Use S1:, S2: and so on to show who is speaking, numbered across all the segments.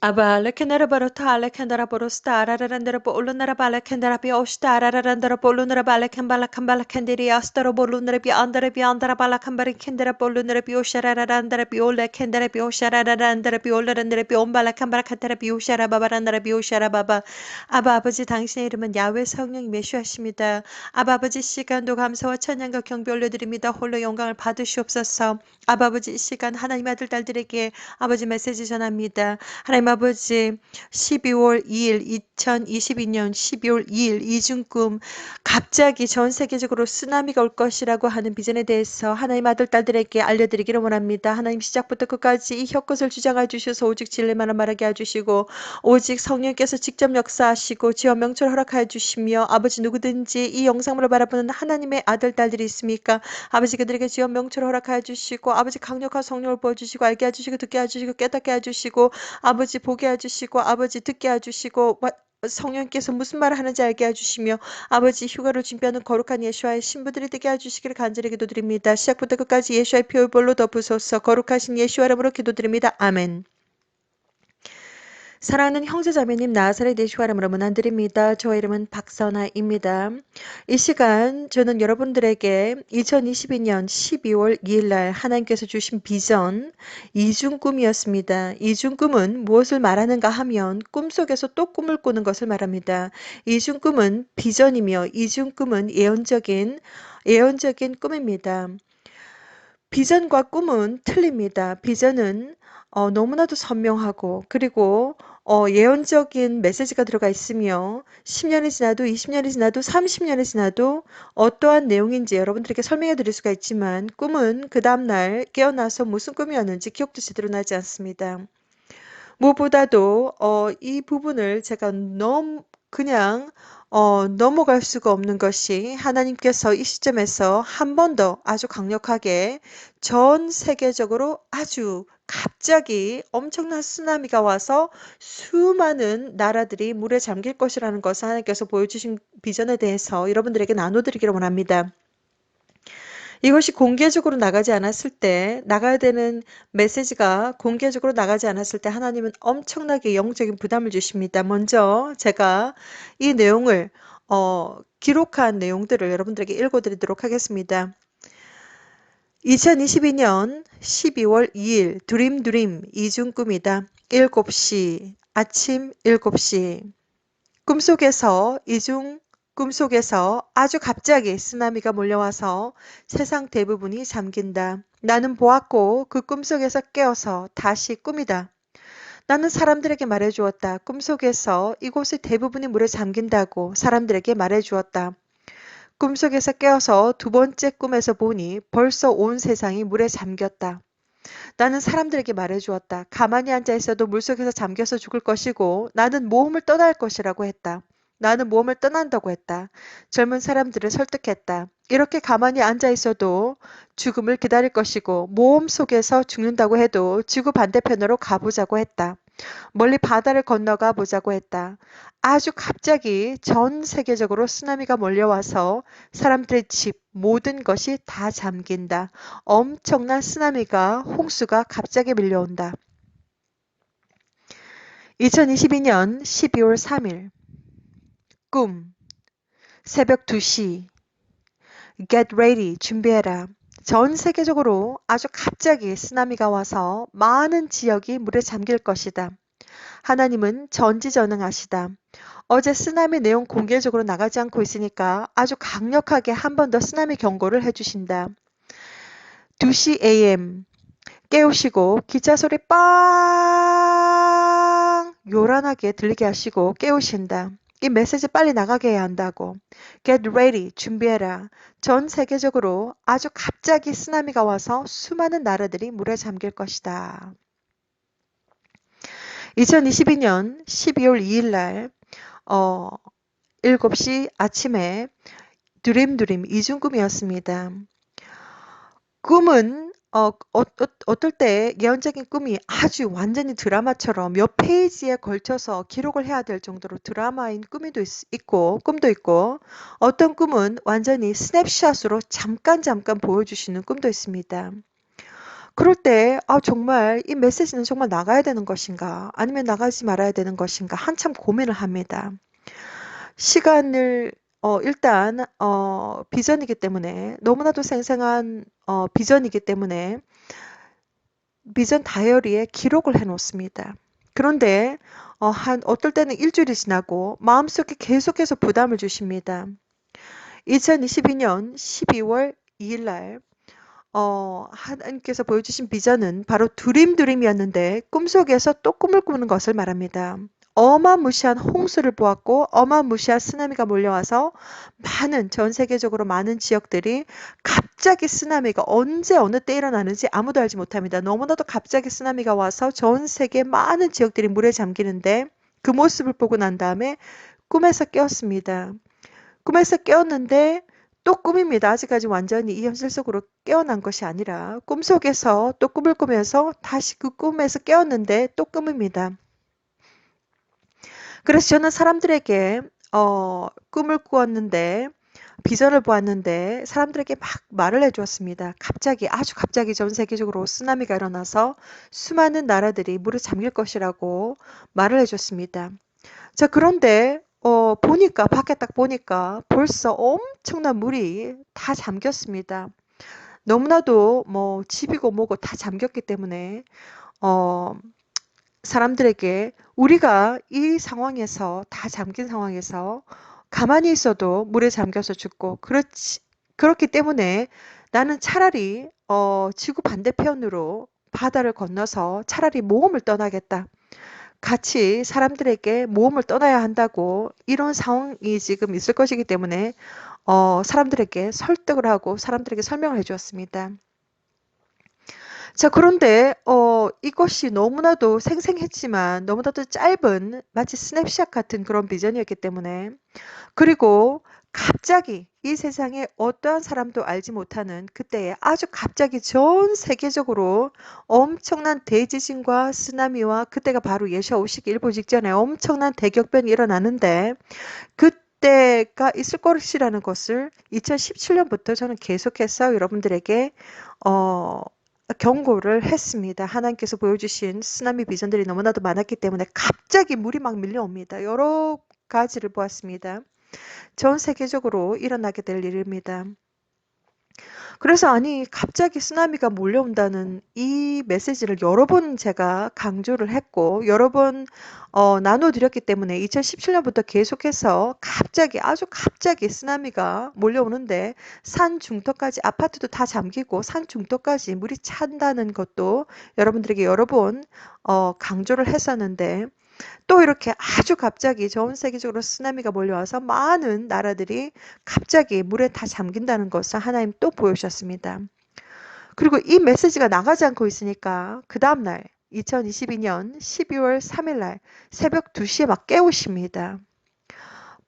S1: Aba lekendera barota lekendera borosta arararandera bolunera bala kendera bi osta arararandera bolunera bala kembala kembala kenderi astara bolunera bi andera bi andera bala kembari kendera bolunera bi oshararandera bi ola kendera bi oshararandera bi olarandera bi ombala kembala kendera bi oshara babarandera bi oshara baba 아바 아버지 당신의 이름은 야외 성령 메시하십니다. 아바 아버지 시간도 감사와 찬양과 경배 올려드립니다. 홀로 영광을 받으시옵소서. 아바 아버지 이 시간 하나님 아들 딸들에게 아버지 메시지 전합니다. 하나님 아버지 12월 2일 2022년 12월 2일 이중꿈 갑자기 전 세계적으로 쓰나미가 올 것이라고 하는 비전에 대해서 하나님 아들 딸들에게 알려드리기를 원합니다. 하나님 시작부터 끝까지 이 혀끝을 주장해 주셔서 오직 진리만을 말하게 해주시고 오직 성령께서 직접 역사하시고 지어 명철 허락하여 주시며 아버지 누구든지 이 영상을 바라보는 하나님의 아들 딸들이 있습니까? 아버지 그들에게 지어 명철 허락하여 주시고 아버지 강력한 성령을 보여주시고 알게 해주시고 듣게 해주시고 깨닫게 해주시고 아버지 아버지 보게 해주시고 아버지 듣게 해주시고 성령께서 무슨 말을 하는지 알게 해주시며 아버지 휴가를 준비하는 거룩한 예수와의 신부들이 되게 해주시기를 간절히 기도드립니다. 시작부터 끝까지 예수와의 표볼로 덮으소서 거룩하신 예수와 이름으로 기도드립니다. 아멘. 사랑하는 형제자매님 나사렛 대슈와 이름으로 문안드립니다. 저 이름은 박선아입니다. 이 시간 저는 여러분들에게 2022년 12월 2일날 하나님께서 주신 비전 이중꿈이었습니다. 이중꿈은 무엇을 말하는가 하면 꿈속에서 또 꿈을 꾸는 것을 말합니다. 이중꿈은 비전이며 이중꿈은 예언적인 예언적인 꿈입니다. 비전과 꿈은 틀립니다. 비전은 어, 너무나도 선명하고 그리고 어, 예언적인 메시지가 들어가 있으며 10년이 지나도 20년이 지나도 30년이 지나도 어떠한 내용인지 여러분들에게 설명해 드릴 수가 있지만 꿈은 그 다음날 깨어나서 무슨 꿈이었는지 기억도 제대로 나지 않습니다. 무엇보다도 어, 이 부분을 제가 너무 그냥 어, 넘어갈 수가 없는 것이 하나님께서 이 시점에서 한 번 더 아주 강력하게 전 세계적으로 아주 갑자기 엄청난 쓰나미가 와서 수많은 나라들이 물에 잠길 것이라는 것을 하나님께서 보여주신 비전에 대해서 여러분들에게 나눠드리기를 원합니다. 이것이 공개적으로 나가지 않았을 때 나가야 되는 메시지가 공개적으로 나가지 않았을 때 하나님은 엄청나게 영적인 부담을 주십니다. 먼저 제가 이 내용을 어, 기록한 내용들을 여러분들에게 읽어드리도록 하겠습니다. 2022년 12월 2일 드림 드림 이중 꿈이다. 7시 아침 7시 꿈속에서 이중 꿈속에서 아주 갑자기 쓰나미가 몰려와서 세상 대부분이 잠긴다. 나는 보았고 그 꿈속에서 깨어서 다시 꿈이다. 나는 사람들에게 말해주었다. 꿈속에서 이곳의 대부분이 물에 잠긴다고 사람들에게 말해주었다. 꿈속에서 깨어서 두 번째 꿈에서 보니 벌써 온 세상이 물에 잠겼다. 나는 사람들에게 말해주었다. 가만히 앉아 있어도 물속에서 잠겨서 죽을 것이고 나는 모험을 떠날 것이라고 했다. 나는 모험을 떠난다고 했다. 젊은 사람들을 설득했다. 이렇게 가만히 앉아 있어도 죽음을 기다릴 것이고 모험 속에서 죽는다고 해도 지구 반대편으로 가보자고 했다. 멀리 바다를 건너가 보자고 했다. 아주 갑자기 전 세계적으로 쓰나미가 몰려와서 사람들의 집, 모든 것이 다 잠긴다. 엄청난 쓰나미가, 홍수가 갑자기 밀려온다. 2022년 12월 3일 꿈 새벽 2시 Get ready 준비해라 전 세계적으로 아주 갑자기 쓰나미가 와서 많은 지역이 물에 잠길 것이다. 하나님은 전지전능하시다. 어제 쓰나미 내용 공개적으로 나가지 않고 있으니까 아주 강력하게 한 번 더 쓰나미 경고를 해주신다. 2시 AM 깨우시고 기차 소리 빵 요란하게 들리게 하시고 깨우신다. 이 메시지 빨리 나가게 해야 한다고. Get ready. 준비해라. 전 세계적으로 아주 갑자기 쓰나미가 와서 수많은 나라들이 물에 잠길 것이다. 2022년 12월 2일 날 어, 7시 아침에 드림드림 이중꿈이었습니다. 꿈은 어, 어, 어 떨 때 예언적인 꿈이 아주 완전히 드라마처럼 몇 페이지에 걸쳐서 기록을 해야 될 정도로 드라마인 꿈이도 있, 고 꿈도 있고 어떤 꿈은 완전히 스냅샷으로 잠깐 잠깐 보여주시는 꿈도 있습니다. 그럴 때, 아, 정말 이 메시지는 정말 나가야 되는 것인가? 아니면 나가지 말아야 되는 것인가? 한참 고민을 합니다. 시간을, 어, 일단, 어, 비전이기 때문에, 너무나도 생생한, 어, 비전이기 때문에, 비전 다이어리에 기록을 해 놓습니다. 그런데, 어, 한, 어떨 때는 일주일이 지나고, 마음속에 계속해서 부담을 주십니다. 2022년 12월 2일 날, 어, 하나님께서 보여주신 비전은 바로 두림두림이었는데 꿈속에서 또 꿈을 꾸는 것을 말합니다. 어마무시한 홍수를 보았고 어마무시한 쓰나미가 몰려와서 많은 전 세계적으로 많은 지역들이 갑자기 쓰나미가 언제 어느 때 일어나는지 아무도 알지 못합니다. 너무나도 갑자기 쓰나미가 와서 전 세계 많은 지역들이 물에 잠기는데 그 모습을 보고 난 다음에 꿈에서 깨었습니다. 꿈에서 깨었는데 또 꿈입니다. 아직까지 완전히 이 현실 속으로 깨어난 것이 아니라 꿈속에서 또 꿈을 꾸면서 다시 그 꿈에서 깨었는데 또 꿈입니다. 그래서 저는 사람들에게 어, 꿈을 꾸었는데 비전을 보았는데 사람들에게 막 말을 해주었습니다. 갑자기 아주 갑자기 전 세계적으로 쓰나미가 일어나서 수많은 나라들이 물에 잠길 것이라고 말을 해줬습니다. 자, 그런데 어, 보니까 밖에 딱 보니까 벌써 엄청난 물이 다 잠겼습니다. 너무나도 뭐 집이고 뭐고 다 잠겼기 때문에 어, 사람들에게 우리가 이 상황에서 다 잠긴 상황에서 가만히 있어도 물에 잠겨서 죽고 그렇지 그렇기 때문에 나는 차라리 어, 지구 반대편으로 바다를 건너서 차라리 모험을 떠나겠다. 같이 사람들에게 모험을 떠나야 한다고 이런 상황이 지금 있을 것이기 때문에 어, 사람들에게 설득을 하고 사람들에게 설명을 해주었습니다. 자, 그런데 어, 이것이 너무나도 생생했지만 너무나도 짧은 마치 스냅샷 같은 그런 비전이었기 때문에. 그리고 갑자기 이 세상에 어떠한 사람도 알지 못하는 그때에 아주 갑자기 전 세계적으로 엄청난 대지진과 쓰나미와 그때가 바로 예수와 오시기 일보 직전에 엄청난 대격변이 일어나는데 그 때가 있을 것이라는 것을 2017년부터 저는 계속해서 여러분들에게 어, 경고를 했습니다. 하나님께서 보여주신 쓰나미 비전들이 너무나도 많았기 때문에 갑자기 물이 막 밀려옵니다. 여러 가지를 보았습니다. 전 세계적으로 일어나게 될 일입니다. 그래서 아니 갑자기 쓰나미가 몰려온다는 이 메시지를 여러 번 제가 강조를 했고 여러 번 어, 나눠드렸기 때문에 2017년부터 계속해서 갑자기 아주 갑자기 쓰나미가 몰려오는데 산 중턱까지 아파트도 다 잠기고 산 중턱까지 물이 찬다는 것도 여러분들에게 여러 번 어, 강조를 했었는데 또 이렇게 아주 갑자기 전 세계적으로 쓰나미가 몰려와서 많은 나라들이 갑자기 물에 다 잠긴다는 것을 하나님 또 보여주셨습니다. 그리고 이 메시지가 나가지 않고 있으니까 그 다음날 2022년 12월 3일 날 새벽 2시에 막 깨우십니다.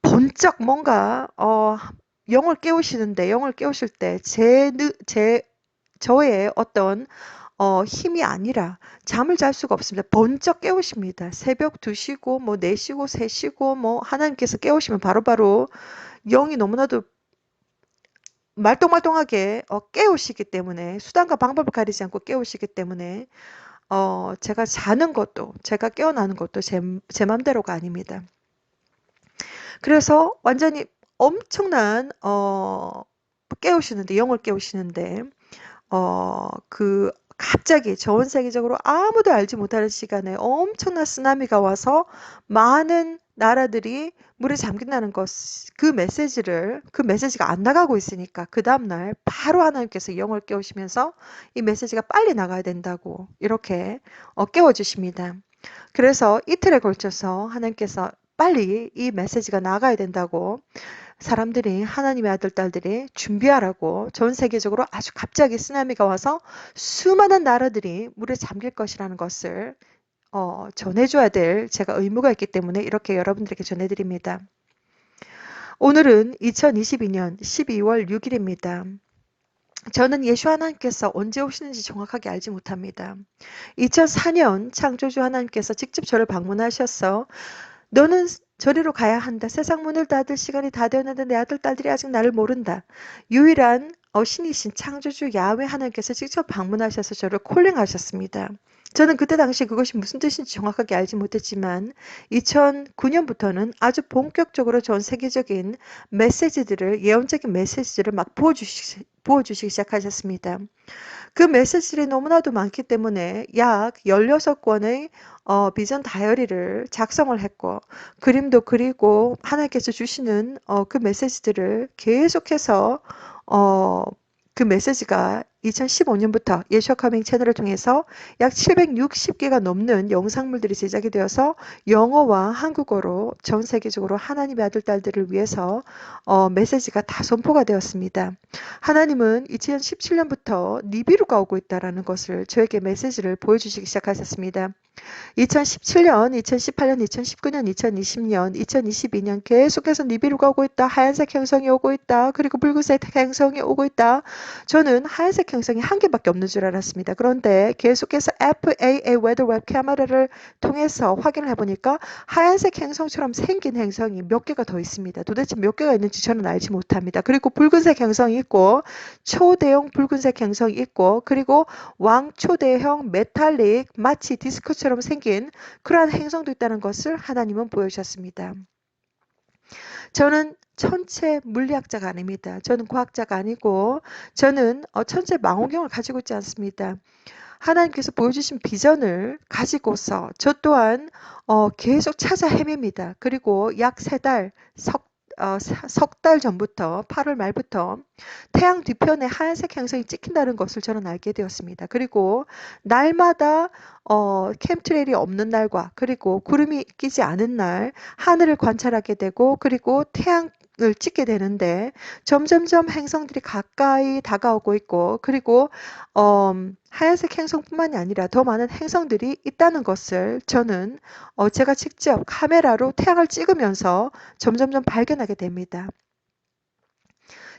S1: 번쩍 뭔가 어, 영을 깨우시는데 영을 깨우실 때제 제 저의 어떤 어, 힘이 아니라 잠을 잘 수가 없습니다. 번쩍 깨우십니다. 새벽 2시고 뭐 4시고 3시고 뭐 하나님께서 깨우시면 바로 바로 영이 너무나도 말똥말똥하게 어, 깨우시기 때문에 수단과 방법을 가리지 않고 깨우시기 때문에 어, 제가 자는 것도 제가 깨어나는 것도 제, 제 맘대로가 아닙니다. 그래서 완전히 엄청난 어, 깨우시는데 영을 깨우시는데 어, 그 갑자기 전 세계적으로 아무도 알지 못하는 시간에 엄청난 쓰나미가 와서 많은 나라들이 물에 잠긴다는 것, 그 메시지를, 그 메시지가 안 나가고 있으니까 그 다음날 바로 하나님께서 영을 깨우시면서 이 메시지가 빨리 나가야 된다고 이렇게 어, 깨워주십니다. 그래서 이틀에 걸쳐서 하나님께서 빨리 이 메시지가 나가야 된다고 사람들이 하나님의 아들 딸들이 준비하라고 전 세계적으로 아주 갑자기 쓰나미가 와서 수많은 나라들이 물에 잠길 것이라는 것을 어, 전해줘야 될 제가 의무가 있기 때문에 이렇게 여러분들에게 전해드립니다. 오늘은 2022년 12월 6일입니다. 저는 예수 하나님께서 언제 오시는지 정확하게 알지 못합니다. 2004년 창조주 하나님께서 직접 저를 방문하셔서 너는 저리로 가야 한다. 세상 문을 닫을 시간이 다 되었는데 내 아들, 딸들이 아직 나를 모른다. 유일한 어, 신이신 창조주 야훼 하나님께서 직접 방문하셔서 저를 콜링하셨습니다. 저는 그때 당시 그것이 무슨 뜻인지 정확하게 알지 못했지만 2009년부터는 아주 본격적으로 전 세계적인 메시지들을 예언적인 메시지들을 막 부어주시, 부어주시기 시작하셨습니다. 그 메시지들이 너무나도 많기 때문에 약 16권의 어, 비전 다이어리를 작성을 했고 그림도 그리고 하나님께서 주시는 어, 그 메시지들을 계속해서 어, 그 메시지가 2015년부터 예쇼 커밍 채널을 통해서 약 760개가 넘는 영상물들이 제작이 되어서 영어와 한국어로 전 세계적으로 하나님의 아들, 딸들을 위해서 어, 메시지가 다 선포가 되었습니다. 하나님은 2017년부터 니비루가 오고 있다는 것을 저에게 메시지를 보여주시기 시작하셨습니다. 2017년, 2018년, 2019년, 2020년, 2022년 계속해서 니비루가 오고 있다. 하얀색 행성이 오고 있다. 그리고 붉은색 행성이 오고 있다. 저는 하얀색 행성이 한 개밖에 없는 줄 알았습니다. 그런데 계속해서 FAA Web 카메라를 통해서 확인을 해보니까 하얀색 행성처럼 생긴 행성이 몇 개가 더 있습니다. 도대체 몇 개가 있는지 저는 알지 못합니다. 그리고 붉은색 행성이 있고 초대형 붉은색 행성이 있고 그리고 왕초대형 메탈릭 마치 디스크 처럼 생긴 그러한 행성도 있다는 것을 하나님은 보여주셨습니다. 저는 천체 물리학자가 아닙니다. 저는 과학자가 아니고 저는 어, 천체 망원경을 가지고 있지 않습니다. 하나님께서 보여주신 비전을 가지고서 저 또한 어, 계속 찾아 헤맵니다. 그리고 약 세 달, 석 어, 석달 전부터 8월 말부터 태양 뒤편에 하얀색 행성이 찍힌다는 것을 저는 알게 되었습니다. 그리고 날마다 어, 캠트레일이 없는 날과 그리고 구름이 끼지 않은 날 하늘을 관찰하게 되고 그리고 태양 을 찍게 되는데 점점점 행성들이 가까이 다가오고 있고 그리고 어, 하얀색 행성뿐만이 아니라 더 많은 행성들이 있다는 것을 저는 어, 제가 직접 카메라로 태양을 찍으면서 점점점 발견하게 됩니다.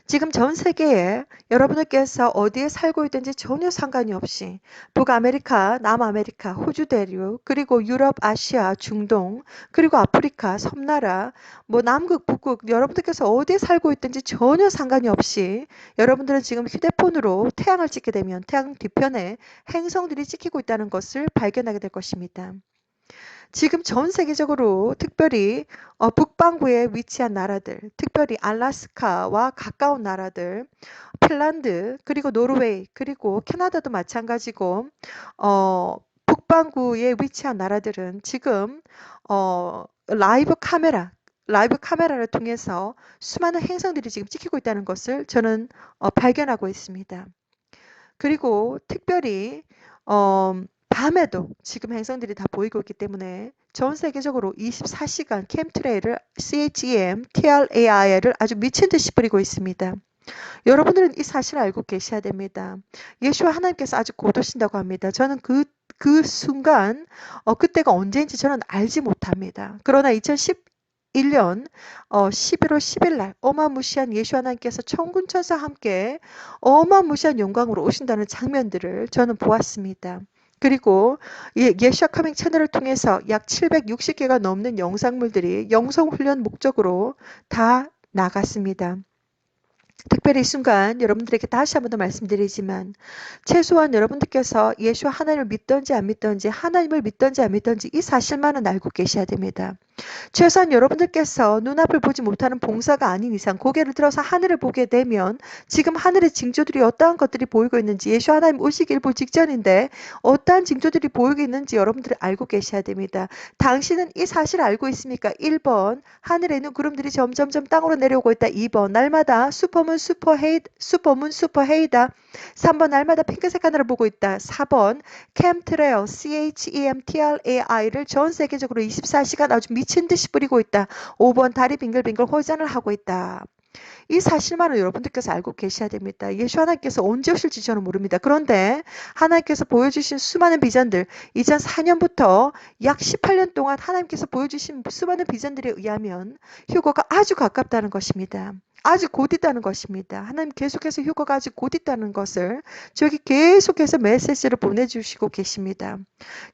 S1: 지금 전 세계에 여러분들께서 어디에 살고 있든지 전혀 상관이 없이 북아메리카, 남아메리카, 호주 대륙, 그리고 유럽, 아시아, 중동, 그리고 아프리카, 섬나라, 뭐 남극, 북극, 여러분들께서 어디에 살고 있든지 전혀 상관이 없이 여러분들은 지금 휴대폰으로 태양을 찍게 되면 태양 뒤편에 행성들이 찍히고 있다는 것을 발견하게 될 것입니다. 지금 전 세계적으로 특별히 어, 북반구에 위치한 나라들, 특별히 알라스카와 가까운 나라들, 핀란드, 그리고 노르웨이, 그리고 캐나다도 마찬가지고 어, 북반구에 위치한 나라들은 지금 어, 라이브 카메라, 라이브 카메라를 통해서 수많은 행성들이 지금 찍히고 있다는 것을 저는 어, 발견하고 있습니다. 그리고 특별히 어, 밤에도 지금 행성들이 다 보이고 있기 때문에 전 세계적으로 24시간 캠트레일을 CHEM, TRAI를 아주 미친 듯이 뿌리고 있습니다. 여러분들은 이 사실을 알고 계셔야 됩니다. 예수와 하나님께서 아주 곧 오신다고 합니다. 저는 그, 그 순간, 어, 그때가 언제인지 저는 알지 못합니다. 그러나 2011년 어, 11월 10일 날 어마무시한 예수 하나님께서 천군 천사 함께 어마무시한 영광으로 오신다는 장면들을 저는 보았습니다. 그리고 예시아 카밍 채널을 통해서 약 760개가 넘는 영상물들이 영성훈련 목적으로 다 나갔습니다. 특별히 이 순간 여러분들에게 다시 한 번 더 말씀드리지만 최소한 여러분들께서 예수 하나님을 믿던지 안 믿던지 하나님을 믿던지 안 믿던지 이 사실만은 알고 계셔야 됩니다. 최소한 여러분들께서 눈앞을 보지 못하는 봉사가 아닌 이상 고개를 들어서 하늘을 보게 되면 지금 하늘의 징조들이 어떠한 것들이 보이고 있는지 예수 하나님 오시길 볼 직전인데 어떠한 징조들이 보이고 있는지 여러분들이 알고 계셔야 됩니다. 당신은 이 사실을 알고 있습니까? 1번 하늘에 있는 구름들이 점점점 땅으로 내려오고 있다. 2번 날마다 슈퍼문 슈퍼헤이 슈퍼문 슈퍼헤이다. 3번 날마다 핑크색 하늘을 보고 있다. 4번 캠트레어 CHEMTRAI를 전 세계적으로 24시간 아주 미친 듯이 뿌리고 있다. 5번 다리 빙글빙글 호전을 하고 있다. 이 사실만은 여러분들께서 알고 계셔야 됩니다. 예수 하나님께서 언제 오실지 저는 모릅니다. 그런데 하나님께서 보여주신 수많은 비전들 2004년부터 약 18년 동안 하나님께서 보여주신 수많은 비전들에 의하면 휴거가 아주 가깝다는 것입니다. 아직 곧 있다는 것입니다. 하나님 계속해서 휴거가 아직 곧 있다는 것을 저에게 계속해서 메시지를 보내주시고 계십니다.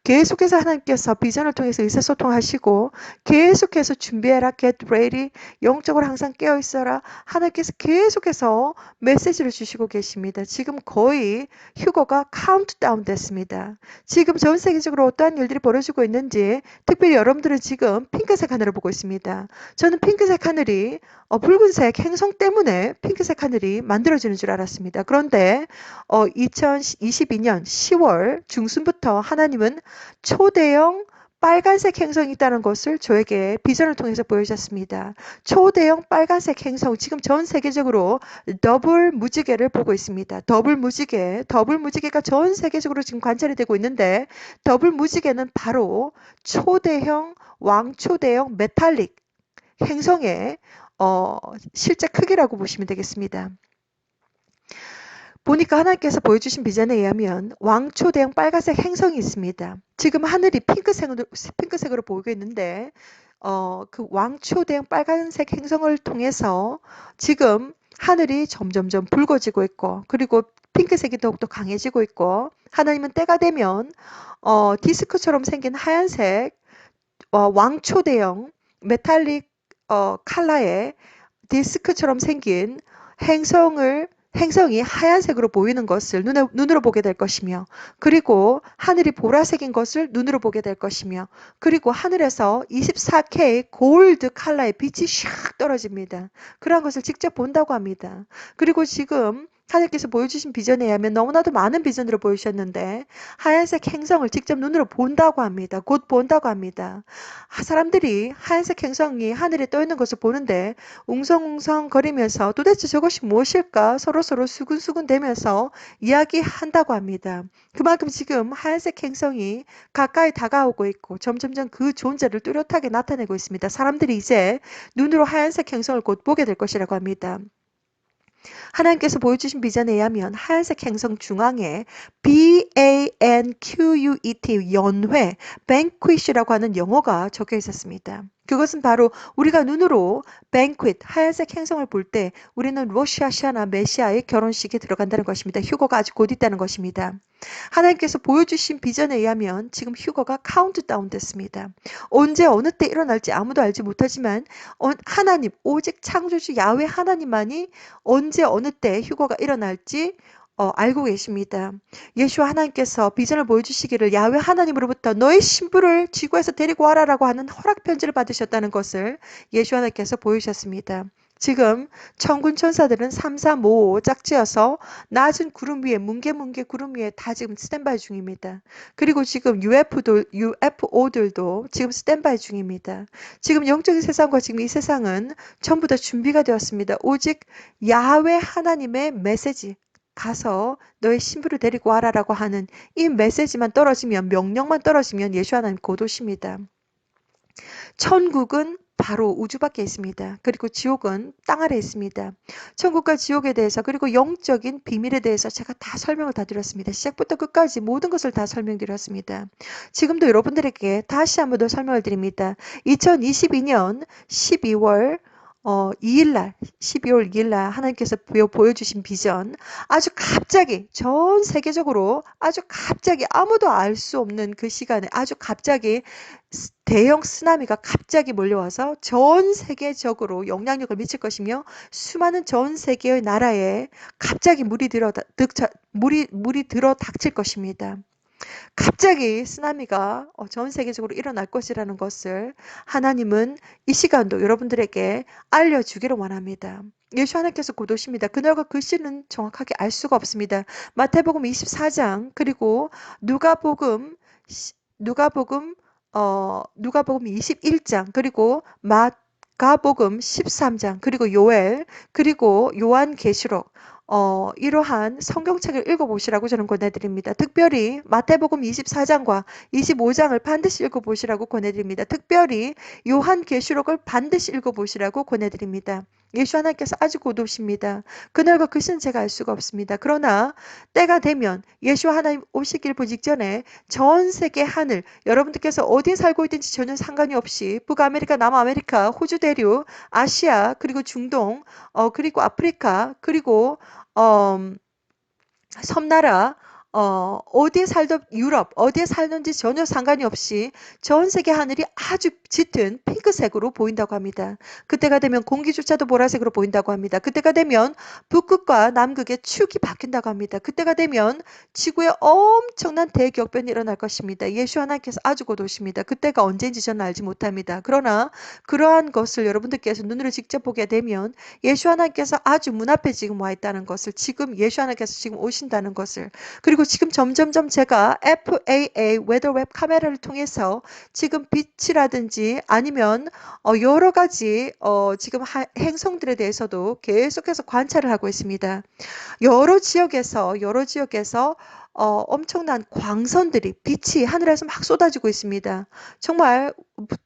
S1: 계속해서 하나님께서 비전을 통해서 의사소통하시고 계속해서 준비해라, get ready, 영적으로 항상 깨어 있어라. 하나님께서 계속해서 메시지를 주시고 계십니다. 지금 거의 휴거가 카운트다운 됐습니다. 지금 전 세계적으로 어떠한 일들이 벌어지고 있는지 특별히 여러분들은 지금 핑크색 하늘을 보고 있습니다. 저는 핑크색 하늘이 어, 붉은색 행성 때문에 핑크색 하늘이 만들어지는 줄 알았습니다. 그런데 어, 2022년 10월 중순부터 하나님은 초대형 빨간색 행성이 있다는 것을 저에게 비전을 통해서 보여주셨습니다. 초대형 빨간색 행성, 지금 전 세계적으로 더블 무지개를 보고 있습니다. 더블 무지개, 더블 무지개가 전 세계적으로 지금 관찰이 되고 있는데 더블 무지개는 바로 초대형 왕초대형 메탈릭 행성의 어, 실제 크기라고 보시면 되겠습니다. 보니까 하나님께서 보여주신 비전에 의하면 왕초 대형 빨간색 행성이 있습니다. 지금 하늘이 핑크색으로, 핑크색으로 보이고 있는데 어, 그 왕초 대형 빨간색 행성을 통해서 지금 하늘이 점점점 붉어지고 있고 그리고 핑크색이 더욱더 강해지고 있고 하나님은 때가 되면 어, 디스크처럼 생긴 하얀색 어, 왕초 대형 메탈릭 어, 칼라의 디스크처럼 생긴 행성을 행성이 하얀색으로 보이는 것을 눈에, 눈으로 보게 될 것이며 그리고 하늘이 보라색인 것을 눈으로 보게 될 것이며 그리고 하늘에서 24K 골드 칼라의 빛이 샥 떨어집니다. 그러한 것을 직접 본다고 합니다. 그리고 지금 하나님께서 보여주신 비전에 의하면 너무나도 많은 비전으로 보여주셨는데 하얀색 행성을 직접 눈으로 본다고 합니다. 곧 본다고 합니다. 아, 사람들이 하얀색 행성이 하늘에 떠 있는 것을 보는데 웅성웅성 거리면서 도대체 저것이 무엇일까 서로서로 수근수근 대면서 이야기한다고 합니다. 그만큼 지금 하얀색 행성이 가까이 다가오고 있고 점점점 그 존재를 뚜렷하게 나타내고 있습니다. 사람들이 이제 눈으로 하얀색 행성을 곧 보게 될 것이라고 합니다. 하나님께서 보여주신 비전에 의하면 하얀색 행성 중앙에 B-A-N-Q-U-E-T 연회, banquet이라고 하는 영어가 적혀 있었습니다. 그것은 바로 우리가 눈으로 banquet, 하얀색 행성을 볼 때 우리는 로시아시아나 메시아의 결혼식에 들어간다는 것입니다. 휴거가 아직 곧 있다는 것입니다. 하나님께서 보여주신 비전에 의하면 지금 휴거가 카운트다운 됐습니다. 언제 어느 때 일어날지 아무도 알지 못하지만 어, 하나님 오직 창조주 야외 하나님만이 언제 어느 때 휴거가 일어날지 어, 알고 계십니다. 예수와 하나님께서 비전을 보여주시기를 야외 하나님으로부터 너의 신부를 지구에서 데리고 와라라고 하는 허락 편지를 받으셨다는 것을 예수 하나님께서 보여주셨습니다. 지금 천군 천사들은 3, 4, 5 짝지어서 낮은 구름 위에 뭉게뭉게 구름 위에 다 지금 스탠바이 중입니다. 그리고 지금 UF도, UFO들도 지금 스탠바이 중입니다. 지금 영적인 세상과 지금 이 세상은 전부 다 준비가 되었습니다. 오직 야외 하나님의 메시지, 가서 너의 신부를 데리고 와라라고 하는 이 메시지만 떨어지면 명령만 떨어지면 예수 하나님 곧 오십니다. 천국은 바로 우주 밖에 있습니다. 그리고 지옥은 땅 아래 있습니다. 천국과 지옥에 대해서 그리고 영적인 비밀에 대해서 제가 다 설명을 다 드렸습니다. 시작부터 끝까지 모든 것을 다 설명드렸습니다. 지금도 여러분들에게 다시 한 번 더 설명을 드립니다. 2022년 12월 어, 2일날, 12월 2일날 하나님께서 보여주신 비전, 아주 갑자기, 전 세계적으로 아주 갑자기 아무도 알 수 없는 그 시간에 아주 갑자기 대형 쓰나미가 갑자기 몰려와서 전 세계적으로 영향력을 미칠 것이며 수많은 전 세계의 나라에 갑자기 물이 들어, 물이, 물이 들어 닥칠 것입니다. 갑자기 쓰나미가 어, 전 세계적으로 일어날 것이라는 것을 하나님은 이 시간도 여러분들에게 알려주기를 원합니다. 예수 하나님께서 곧 오십니다. 그날과 그 시는 정확하게 알 수가 없습니다. 마태복음 24장 그리고 누가복음 누가복음 어 누가복음 21장 그리고 마가복음 13장 그리고 요엘 그리고 요한계시록 어, 이러한 성경책을 읽어보시라고 저는 권해드립니다. 특별히 마태복음 24장과 25장을 반드시 읽어보시라고 권해드립니다. 특별히 요한계시록을 반드시 읽어보시라고 권해드립니다. 예수 하나님께서 아주 곧 오십니다. 그날과 그 시는 제가 알 수가 없습니다. 그러나 때가 되면 예수 하나님 오시길 보기 직전에 전 세계 하늘 여러분들께서 어디에 살고 있든지 전혀 상관이 없이 북아메리카, 남아메리카, 호주 대륙, 아시아 그리고 중동 어 그리고 아프리카 그리고 어 섬나라 어, 어디에 살던 유럽, 어디에 살는지 전혀 상관이 없이 전 세계 하늘이 아주 짙은 핑크색으로 보인다고 합니다. 그때가 되면 공기조차도 보라색으로 보인다고 합니다. 그때가 되면 북극과 남극의 축이 바뀐다고 합니다. 그때가 되면 지구에 엄청난 대격변이 일어날 것입니다. 예수 하나님께서 아주 곧 오십니다. 그때가 언제인지 저는 알지 못합니다. 그러나 그러한 것을 여러분들께서 눈으로 직접 보게 되면 예수 하나님께서 아주 문 앞에 지금 와 있다는 것을 지금 예수 하나님께서 지금 오신다는 것을 그리고 지금 점점점 제가 FAA 웨더웹 카메라를 통해서 지금 빛이라든지 아니면 어, 여러 가지 어, 지금 하, 행성들에 대해서도 계속해서 관찰을 하고 있습니다. 여러 지역에서 여러 지역에서 어, 엄청난 광선들이 빛이 하늘에서 막 쏟아지고 있습니다. 정말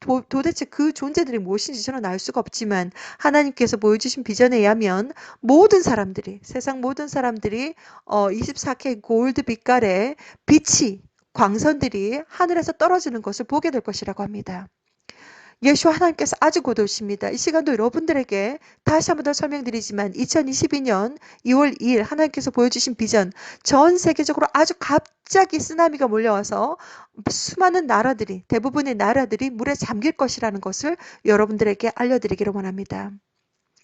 S1: 도, 도대체 그 존재들이 무엇인지 저는 알 수가 없지만 하나님께서 보여주신 비전에 의하면 모든 사람들이 세상 모든 사람들이 어, 24K 골드 빛깔의 빛이 광선들이 하늘에서 떨어지는 것을 보게 될 것이라고 합니다. 예수 하나님께서 아주 곧 오십니다. 이 시간도 여러분들에게 다시 한 번 더 설명드리지만 2022년 2월 2일 하나님께서 보여주신 비전 전 세계적으로 아주 갑자기 쓰나미가 몰려와서 수많은 나라들이 대부분의 나라들이 물에 잠길 것이라는 것을 여러분들에게 알려드리기를 원합니다.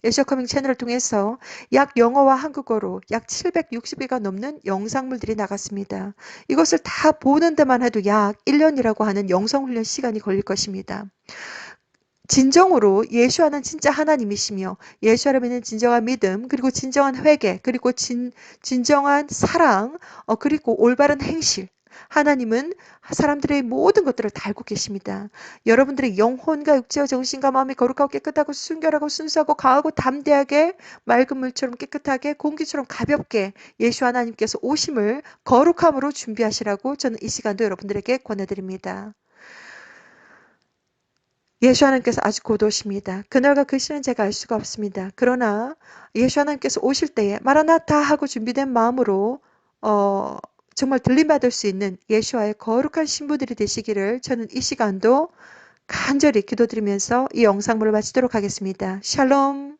S1: 에셔 커밍 채널을 통해서 약 영어와 한국어로 약 760개가 넘는 영상물들이 나갔습니다. 이것을 다 보는 데만 해도 약 1년이라고 하는 영성훈련 시간이 걸릴 것입니다. 진정으로 예수와는 진짜 하나님이시며 예수를 믿는 진정한 믿음 그리고 진정한 회개 그리고 진, 진정한 사랑 어, 그리고 올바른 행실 하나님은 사람들의 모든 것들을 다 알고 계십니다. 여러분들의 영혼과 육체와 정신과 마음이 거룩하고 깨끗하고 순결하고 순수하고 강하고 담대하게 맑은 물처럼 깨끗하게 공기처럼 가볍게 예수 하나님께서 오심을 거룩함으로 준비하시라고 저는 이 시간도 여러분들에게 권해드립니다. 예수 하나님께서 아주 곧 오십니다. 그날과 그 시는 제가 알 수가 없습니다. 그러나 예수 하나님께서 오실 때에 마라나타 하고 준비된 마음으로 어, 정말 들림받을 수 있는 예수와의 거룩한 신부들이 되시기를 저는 이 시간도 간절히 기도드리면서 이 영상물을 마치도록 하겠습니다. 샬롬